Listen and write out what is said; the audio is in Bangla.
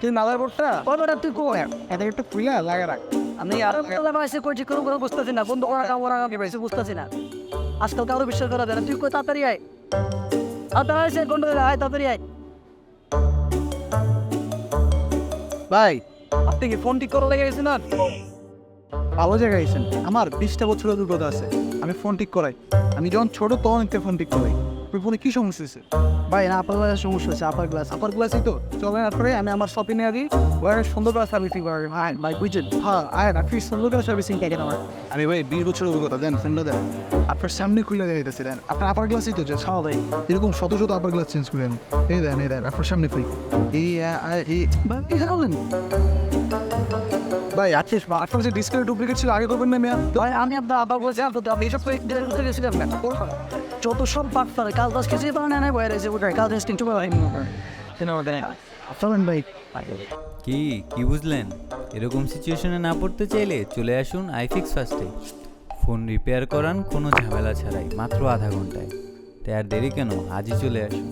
তুই মাদার বোর্ডটা? তুই কো এটা একটু খুলে লাগে রাখ। আমি আর কইছি কোনো কোনো বুঝতেছি না বন্ধু কামড়া কামড়ি পাইছি বুঝতেছি না। আজকাল কারও বিশ্বাস করা যায় না তুই কই তাড়াতাড়ি আয়। তাড়াতাড়ি আয় সে কোন আয় তাড়াতাড়ি আয়। ভাই আপনি কি ফোন ঠিক করা লেগে গেছে না ভালো জায়গায় আইছেন। আমার বিশটা বছরের অভিজ্ঞতা আছে। আমি ফোন ঠিক করাই। আমি যখন ছোট তখন একটা ফোন ঠিক করাই। ফোনে কি সমস্যা হয়েছে ভাই না আপনার গ্লাসের সমস্যা হচ্ছে আপার গ্লাস আপার গ্লাসই তো। চলেন তারপরে আমি আমার শপিং এ আগে ওই সুন্দর করে সার্ভিসিং করে হ্যাঁ ভাই বুঝছেন? হ্যাঁ আয় না ফিস সুন্দর করে সার্ভিসিং করে আমার। আমি ভাই বিশ বছর অভিজ্ঞতা দেন সুন্দর দেন। আপনার সামনে খুলে দিয়ে দেন। আপনার আপার গ্লাসই তো যে হ্যাঁ ভাই এরকম শত শত আপার গ্লাস চেঞ্জ করেন। এই দেন এই দেন আপনার সামনে খুলি এই ভাই এই হলেন ভাই আছিস আপনার যে ডিসপ্লে ডুপ্লিকেট ছিল আগে করবেন না মিয়া? ভাই আমি আপনার আবার বলছি আপনি আপনি এইসব করে গেছিলাম না যত সব পাক পারে কাল দশ কেজি পারে না বয়ে রয়েছে ওটা কাল দশ তিনটু পারে চলেন ভাই। কি কি বুঝলেন? এরকম সিচুয়েশনে না পড়তে চাইলে চলে আসুন আইফিক্স ফার্স্টে। ফোন রিপেয়ার করান কোনো ঝামেলা ছাড়াই মাত্র আধা ঘন্টায়। তাই আর দেরি কেন? আজই চলে আসুন।